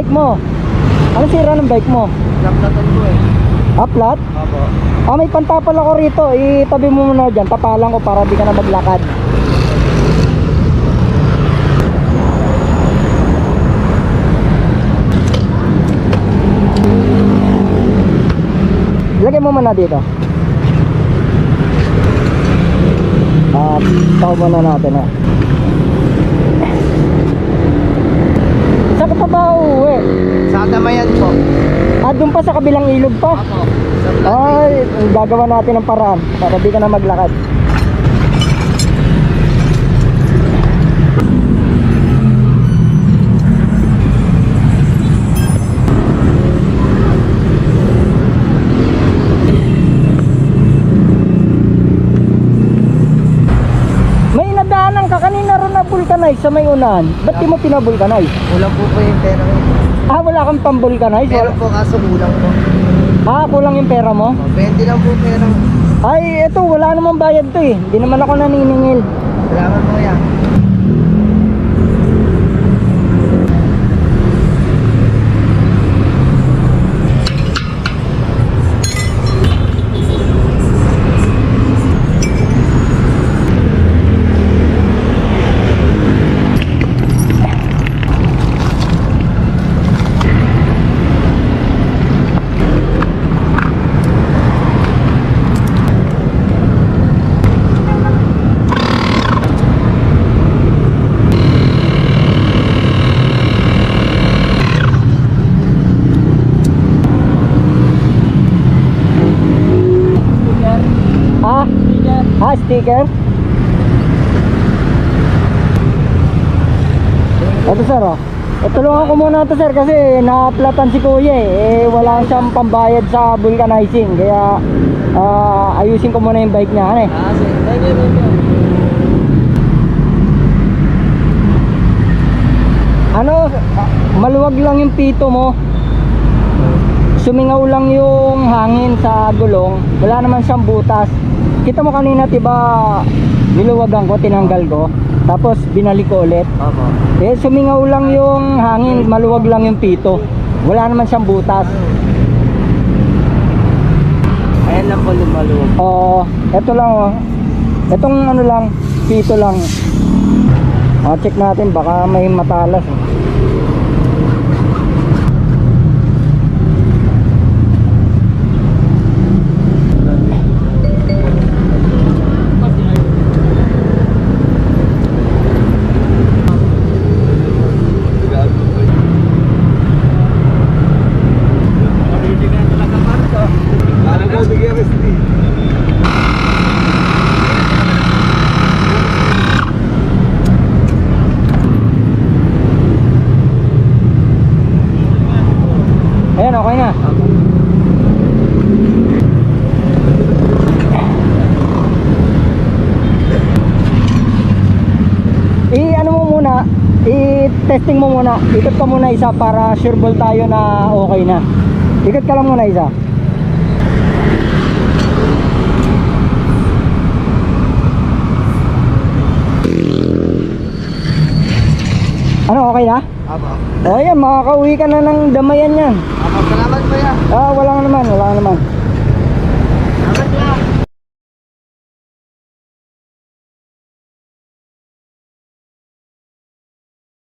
bike mo? Ano sira ng bike mo? Naplatan ko eh. Uplat? Opo. Ah, may pantapal ako rito. Itabi mo muna dyan. Tapalan ko para di ka na maglakad. Lagay mo muna dito. At tao muna natin ha. Saan ka pa ba uuwi? Sa Damayan po. Ah, doon pa sa kabilang ilog pa? Opo. Ay, gagawa natin ng paraan para di ka na maglakad. May nadaanan ka kanina ron na vulcanize sa may unahan. Ba't di mo pinabulcanize? Kulang po po yung pera ko. Wala kang pambulcanize? Meron po kaso kulang po. Ah, kulang yung pera mo? O, 20 lang po pera. Ay, eto, wala namang bayad to eh. Hindi naman ako naniningil. Salamat po yan. Ah, ah, sticker? Ito sir oh. Tulungan ko muna ito sir kasi na-platan si kuya eh. eh wala siyang pambayad sa vulcanizing. Kaya ah, ayusin ko muna yung bike niya. Ano eh. Ah, sige. Thank you, thank you. Ano, maluwag lang yung pito mo. Sumingaw lang yung hangin sa gulong. Wala naman siyang butas. Kita mo kanina, 'di ba? Niluwagan ko, tinanggal ko. Tapos binalik ko ulit. Opo. Eh, sumingaw lang yung hangin, maluwag lang yung pito. Wala naman siyang butas. Ayan lang po lumaluwag. Oo, eto lang oh. Etong ano lang, pito lang. Ah, check natin, baka may matalas. Eh. Ayan, okay na. I ano mo muna, i-testing mo muna. Ikot ka muna isa para sure ball tayo na okay na. Ikot ka lang muna isa. Okay na? Opo. O yan, makakauwi ka na ng damayan yan. Opo, salamat po yan. Ah, wala nga naman, wala nga naman.